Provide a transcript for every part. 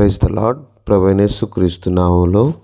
Praise the lord ప్రవీణేశు క్రీస్తునామంలో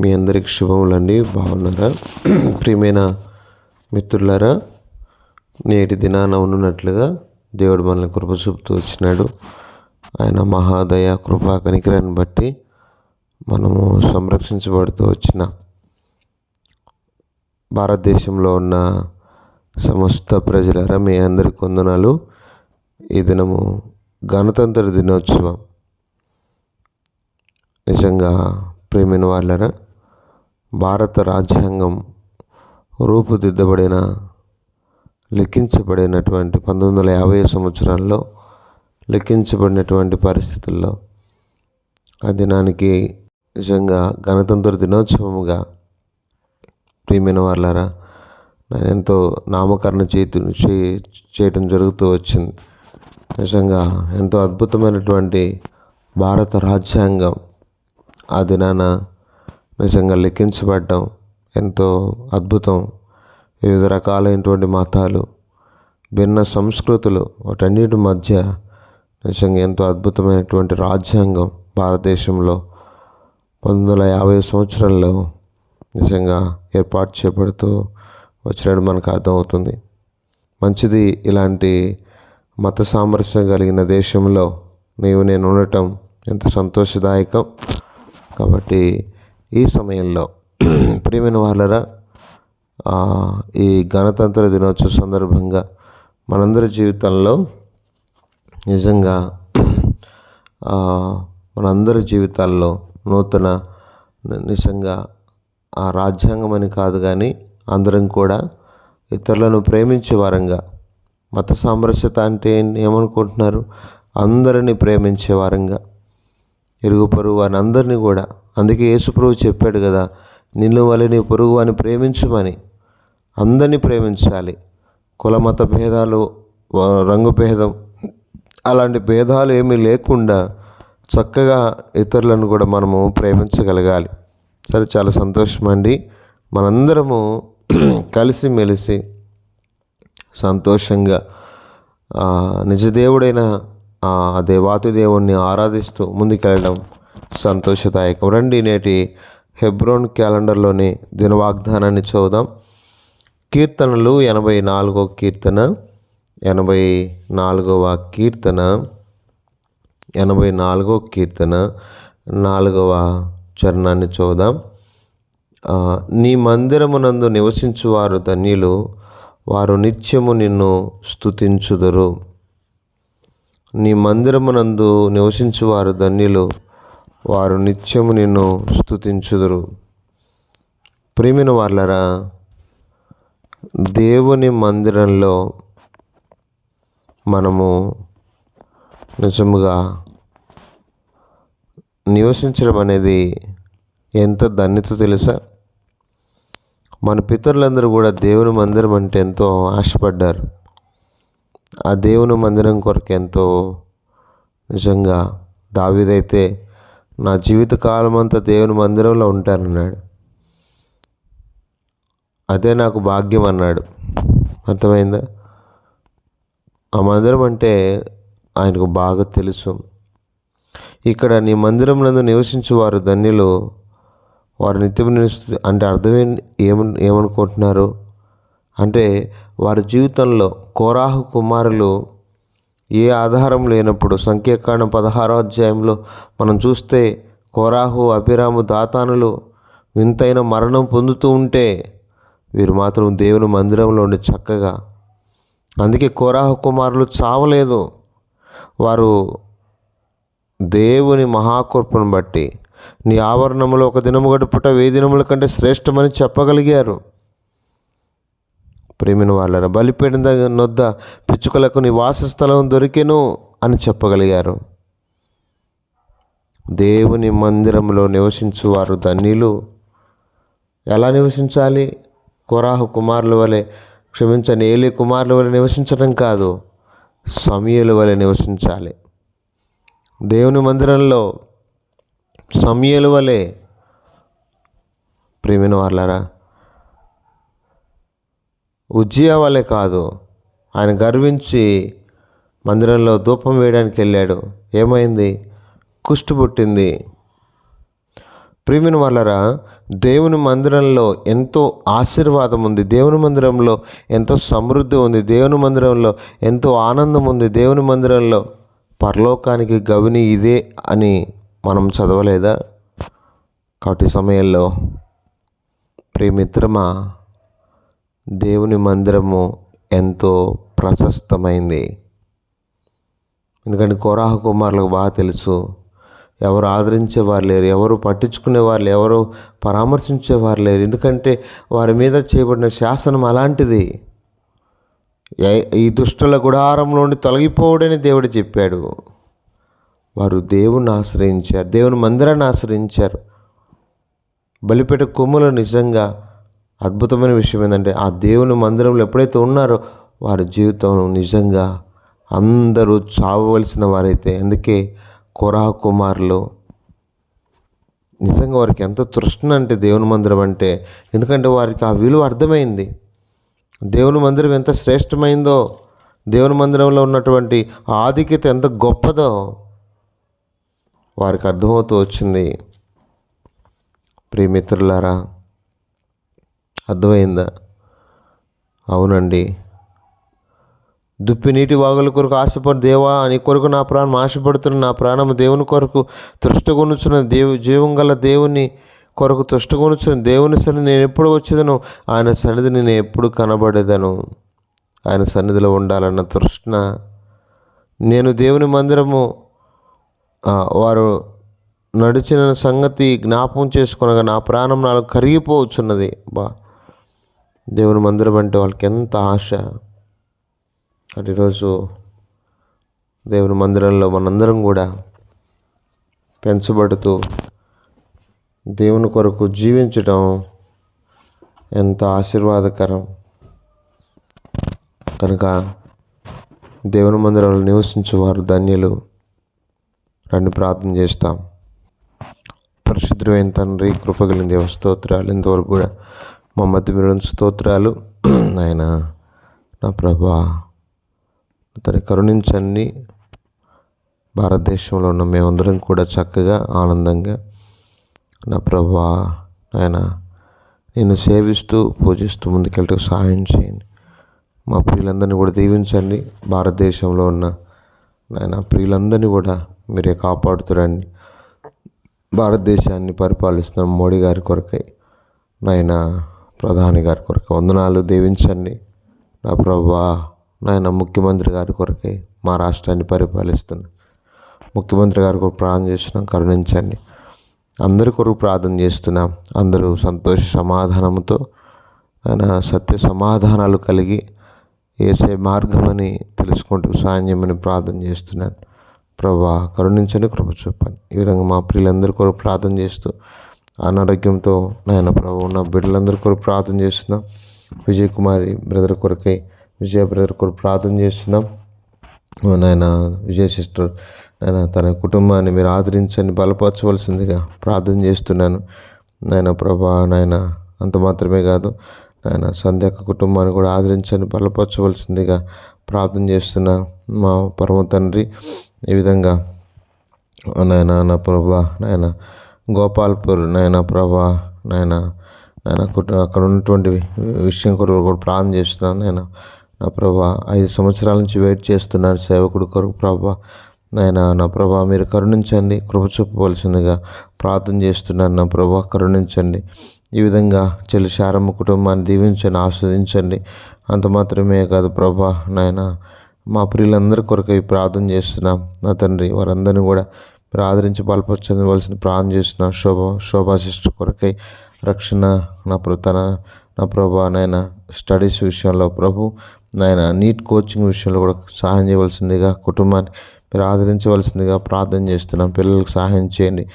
మీ అందరికి శుభములండి బాగున్నారా? ప్రియమైన మిత్రులారా నేటి దినాన ఉన్నట్లుగా దేవుడు మనల్ని కృప చూపుతూ వచ్చినాడు. ఆయన మహాదయ కృపా కనికరాన్ని బట్టి మనము సంరక్షించబడుతూ వచ్చిన భారతదేశంలో ఉన్న సమస్త ప్రజలారా మీ అందరి కొందనాలు. ఈ దినము గణతంత్ర దినోత్సవం. నిజంగా ప్రేమిన వాళ్ళరా భారత రాజ్యాంగం రూపుదిద్దబడిన లెక్కించబడినటువంటి పంతొమ్మిది వందల యాభై సంవత్సరాల్లో లెక్కించబడినటువంటి పరిస్థితుల్లో ఆ దినానికి నిజంగా గణతంత్ర దినోత్సవముగా ప్రియమైన వాళ్ళారా నేను ఎంతో నామకరణ చేతు చేయటం జరుగుతూ వచ్చింది. నిజంగా ఎంతో అద్భుతమైనటువంటి భారత రాజ్యాంగం ఆ దినాన నిజంగా లెక్కించబడ్డం ఎంతో అద్భుతం. వివిధ రకాలైనటువంటి మతాలు భిన్న సంస్కృతులు వాటన్నిటి మధ్య నిజంగా ఎంతో అద్భుతమైనటువంటి రాజ్యాంగం భారతదేశంలో పంతొమ్మిది వందల యాభై సంవత్సరాల్లో నిజంగా ఏర్పాటు చేపడుతూ వచ్చినట్టు మనకు అర్థమవుతుంది. మంచిది ఇలాంటి మత సామరస్యం కలిగిన దేశంలో నీవు నేను ఉండటం ఎంత సంతోషదాయకం. కాబట్టి ఈ సమయంలో ప్రియమైన వాళ్ళరా ఈ గణతంత్ర దినోత్సవ సందర్భంగా మనందరి జీవితంలో నిజంగా మనందరి జీవితాల్లో నూతన నిజంగా ఆ రాజ్యాంగం అని కాదు కానీ అందరం కూడా ఇతరులను ప్రేమించే వారంగా మత సామరస్యత అంటే ఏమనుకుంటున్నారు? అందరినీ ప్రేమించే వారంగా ఇరుగు పొరుగు వారిని అందరినీ కూడా. అందుకే యేసుప్రభు చెప్పాడు కదా నిన్ను వల్ల నీ పొరుగు వారిని ప్రేమించమని. అందరినీ ప్రేమించాలి. కులమత భేదాలు రంగు భేదం అలాంటి భేదాలు ఏమీ లేకుండా చక్కగా ఇతరులను కూడా మనము ప్రేమించగలగాలి. సరే చాలా సంతోషం అండి. మనందరము కలిసిమెలిసి సంతోషంగా నిజదేవుడైన ఆ దేవాతి దేవుణ్ణి ఆరాధిస్తూ ముందుకెళ్ళడం సంతోషదాయకం. రండి నేటి హెబ్రోన్ క్యాలెండర్లోని దినవాగ్దానాన్ని చూద్దాం. కీర్తనలు ఎనభై నాలుగో కీర్తన ఎనభై నాలుగవ కీర్తన ఎనభై నాలుగో కీర్తన నాలుగవ చరణాన్ని చూద్దాం. నీ మందిరమునందు నివసించువారు ధన్యులు వారు నిత్యము నిన్ను స్తుతించుదురు. నీ మందిరమునందు నివసించువారు ధన్యులు. వారు నిత్యము నిన్ను స్తుతించుదురు. ప్రేమిన వాళ్ళరా దేవుని మందిరంలో మనము నిజముగా నివసించడం అనేది ఎంత ధన్యత తెలుసా? మన పితరులందరూ కూడా దేవుని మందిరం అంటే ఎంతో ఆశపడ్డారు. ఆ దేవుని మందిరం కొరకు ఎంతో నిజంగా దావీదైతే నా జీవిత కాలం అంతా దేవుని మందిరంలో ఉంటానన్నాడు. అదే నాకు భాగ్యం అన్నాడు. అర్థమైందా? ఆ మందిరం అంటే ఆయనకు బాగా తెలుసు. ఇక్కడ నీ మందిరంలో నివసించే వారు ధన్యులు. వారు నిత్యం నివసి అంటే అర్థమే ఏమన్ ఏమనుకుంటున్నారు? అంటే వారి జీవితంలో కోరాహు కుమారులు ఏ ఆధారం లేనప్పుడు సంఖ్యాకాండం పదహారో అధ్యాయంలో మనం చూస్తే కోరాహు అభిరాము దాతానులు వింతైన మరణం పొందుతూ ఉంటే వీరు మాత్రం దేవుని మందిరంలో ఉండి చక్కగా అందుకే కోరాహు కుమారులు చావలేదు. వారు దేవుని మహాకృపను బట్టి నీ ఆవరణములో ఒక దినము గడుపుట వేదినముల దినముల కంటే శ్రేష్టమని చెప్పగలిగారు. ప్రేమిన వాళ్ళ బలిపేడిన నొద్ద పిచ్చుకలకు నీ వాసస్థలం దొరికెను అని చెప్పగలిగారు. దేవుని మందిరంలో నివసించు వారు ధన్యులు. ఎలా నివసించాలి? కొరాహు కుమారుల వలె క్షమించని ఏలి కుమారుల వలె నివసించడం కాదు సమయల వలె నివసించాలి. దేవుని మందిరంలో సమయల వలె ప్రేమిన వాళ్ళరా? ఉజ్జియా వలె కాదు. ఆయన గర్వించి మందిరంలో ధూపం వేయడానికి వెళ్ళాడు. ఏమైంది? కుష్టు పుట్టింది. ప్రేమిని వల్లరా దేవుని మందిరంలో ఎంతో ఆశీర్వాదం ఉంది. దేవుని మందిరంలో ఎంతో సమృద్ధి ఉంది. దేవుని మందిరంలో ఎంతో ఆనందం ఉంది. దేవుని మందిరంలో పరలోకానికి గవిని ఇదే అని మనం చదవలేదా? కాబట్టి సమయంలో ప్రియమిత్రమా దేవుని మందిరము ఎంతో ప్రశస్తమైంది. ఎందుకంటే కోరాహ కుమారులకు బాగా తెలుసు ఎవరు ఆదరించేవారు లేరు ఎవరు పట్టించుకునేవారు లేరు ఎవరు పరామర్శించేవారు లేరు. ఎందుకంటే వారి మీద చేయబడిన శాసనం అలాంటిది. ఈ దుష్టుల గుడారం నుండి తొలగిపోవడని దేవుడు చెప్పాడు. వారు దేవుని ఆశ్రయించారు దేవుని మందిరాన్ని ఆశ్రయించారు. బలిపేట కొమ్ములు నిజంగా అద్భుతమైన విషయం ఏంటంటే ఆ దేవుని మందిరంలో ఎప్పుడైతే ఉన్నారో వారి జీవితంలో నిజంగా అందరూ చావవలసిన వారైతే అందుకే కొరా కుమారులు నిజంగా వారికి ఎంత తృష్ణ అంటే దేవుని మందిరం అంటే ఎందుకంటే వారికి ఆ విలువ అర్థమైంది. దేవుని మందిరం ఎంత శ్రేష్టమైందో దేవుని మందిరంలో ఉన్నటువంటి ఆధిక్యత ఎంత గొప్పదో వారికి అర్థమవుతూ వచ్చింది. ప్రియమిత్రులారా అర్థమైందా? అవునండి. దుప్పి నీటి వాగుల కొరకు ఆశపడి దేవా నీ కొరకు నా ప్రాణం ఆశపడుతున్న నా ప్రాణము దేవుని కొరకు తృష్టగొనుచున్న దేవు జీవం గల దేవుని కొరకు తృష్టగొనుచున్న దేవుని సన్నిధి నేను ఎప్పుడు వచ్చేదను? ఆయన సన్నిధి నేను ఎప్పుడు కనబడేదను? ఆయన సన్నిధిలో ఉండాలన్న తృష్ణ. నేను దేవుని మందిరము వారు నడిచిన సంగతి జ్ఞాపకం చేసుకునగా నా ప్రాణం నాకు కరిగిపోవచ్చున్నది బా దేవుని మందిరం అంటే వాళ్ళకి ఎంత ఆశ. కాబట్టి ఈరోజు దేవుని మందిరంలో మనందరం కూడా పెంచబడుతూ దేవుని కొరకు జీవించడం ఎంత ఆశీర్వాదకరం. కనుక దేవుని మందిరంలో నివసించేవారు ధన్యులు. రండి ప్రార్థన చేస్తాం. పరిశుద్ధమైన తండ్రి కృపగలిగిన దేవ స్తోత్రాలు. ఇంతవరకు కూడా మా మిరన్ స్తోత్రాలు. ఆయన నా ప్రభా అతని కరుణించండి. భారతదేశంలో ఉన్న మేమందరం కూడా చక్కగా ఆనందంగా నా ప్రభా ఆయన నేను సేవిస్తూ పూజిస్తూ ముందుకెళ్ళటకు సహాయం చేయండి. మా ప్రియులందరినీ కూడా దీవించండి. భారతదేశంలో ఉన్న నాయన ప్రియులందరినీ కూడా మీరే కాపాడుతురండి. భారతదేశాన్ని పరిపాలిస్తున్న మోడీ గారి కొరకై నాయన ప్రధాని గారి కొరకు. వందనాలు దీవించండి. నా ప్రభా నాయన ముఖ్యమంత్రి గారి కొరకే మా రాష్ట్రాన్ని పరిపాలిస్తున్న. ముఖ్యమంత్రి గారి కొరకు ప్రార్థన చేస్తున్నాం కరుణించండి. అందరి కొరకు ప్రార్థన చేస్తున్నాం. అందరూ సంతోష సమాధానంతో ఆయన సత్య సమాధానాలు కలిగి వేసే మార్గమని తెలుసుకుంటూ సాయం ప్రార్థన చేస్తున్నాను. ప్రభా కరుణించని కృప చూపండి. ఈ విధంగా మా ప్రియులందరి కొరకు ప్రార్థన చేస్తూ అనారోగ్యంతో నాయన ప్రభు ఉన్న బిడ్డలందరి కొరకు ప్రార్థన చేస్తున్నాం. విజయ్ కుమారి బ్రదర్ కొరకై విజయ బ్రదర్ కొరకు ప్రార్థన చేస్తున్నాం. నాయన విజయ్ సిస్టర్ నాయన తన కుటుంబాన్ని మీరు ఆదరించని బలపరచవలసిందిగా ప్రార్థన చేస్తున్నాను. నాయన ప్రభా నాయన అంత మాత్రమే కాదు నాయన సంధ్యాక కుటుంబాన్ని కూడా ఆదరించని బలపరచవలసిందిగా ప్రార్థన చేస్తున్నాను. మా పరమ తండ్రి ఈ విధంగా నాయన నా ప్రభా నాయన గోపాల్పూర్ నాయన ప్రభా నాయన నాయన కుట అక్కడ ఉన్నటువంటి విషయం కొరకు కూడా ప్రార్థన చేస్తున్నాను నేను. నా ప్రభా ఐదు సంవత్సరాల నుంచి వెయిట్ చేస్తున్నాను సేవకుడు కొరకు ప్రభా. నాయన నా ప్రభా మీరు కరుణించండి కృప చూపవలసిందిగా ప్రార్థన చేస్తున్నాను నా ప్రభా కరుణించండి. ఈ విధంగా చెల్లి శారమ్మ కుటుంబాన్ని దీవించండి ఆస్వాదించండి. అంత మాత్రమే కాదు ప్రభా నాయన మా ప్రియులందరి కొరకు ప్రార్థన చేస్తున్నాం. నా తండ్రి వారందరినీ కూడా మీరు ఆదరించి బలపరచవలసిన ప్రార్థన చేసిన శోభ శోభా సిస్టర్ కొరకై రక్షణ నా ప్రతన నా ప్రభా నాయన స్టడీస్ విషయంలో ప్రభు నాయన నీట్ కోచింగ్ విషయంలో కూడా సహాయం చేయవలసిందిగా కుటుంబాన్ని మీరు ఆదరించవలసిందిగా ప్రార్థన చేస్తున్నాం. పిల్లలకు సహాయం చేయండి.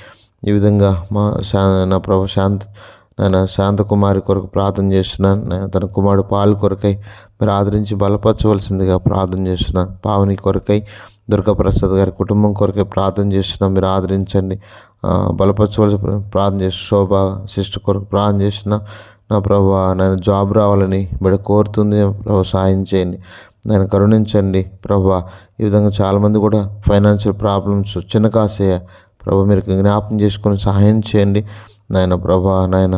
ఈ విధంగా మా శా నా ప్రభు శాంత నేను శాంతకుమారి కొరకు ప్రార్థన చేస్తున్నాను. నేను తన కుమారుడు పాలు కొరకై మీరు ఆదరించి బలపరచవలసిందిగా ప్రార్థన చేస్తున్నాను. పావని కొరకై దుర్గాప్రసాద్ గారి కుటుంబం కొరకే ప్రార్థన చేస్తున్నాం. మీరు ఆదరించండి. బలపరచవలసి ప్రార్థన చేసి శోభ సిస్టర్ కొరకు ప్రార్థన చేసిన నా ప్రభు నేను జాబ్ రావాలని బిడ్డ కోరుతుంది. ప్రభు సాయం చేయండి. నేను కరుణించండి. ప్రభా ఈ విధంగా చాలామంది కూడా ఫైనాన్షియల్ ప్రాబ్లమ్స్ చిన్న కాసేయ ప్రభు మీరు జ్ఞాపం చేసుకొని సహాయం చేయండి. నాయన ప్రభా నాయన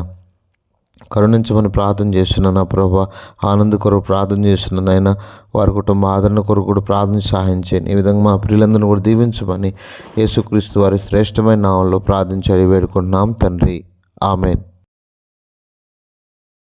కరుణించమని ప్రార్థన చేస్తున్నాను నా ప్రభా. ఆనంద కొరకు ప్రార్థన చేస్తున్నాను ఆయన వారి కుటుంబ ఆదరణ కొరకు కూడా ప్రార్థన సహాయం చేయండి. ఈ విధంగా మా ప్రియులందరిని కూడా దీవించమని యేసుక్రీస్తు వారి శ్రేష్టమైన నామంలో ప్రార్థించాలి వేడుకుంటున్నాం. తండ్రి ఆమెన్.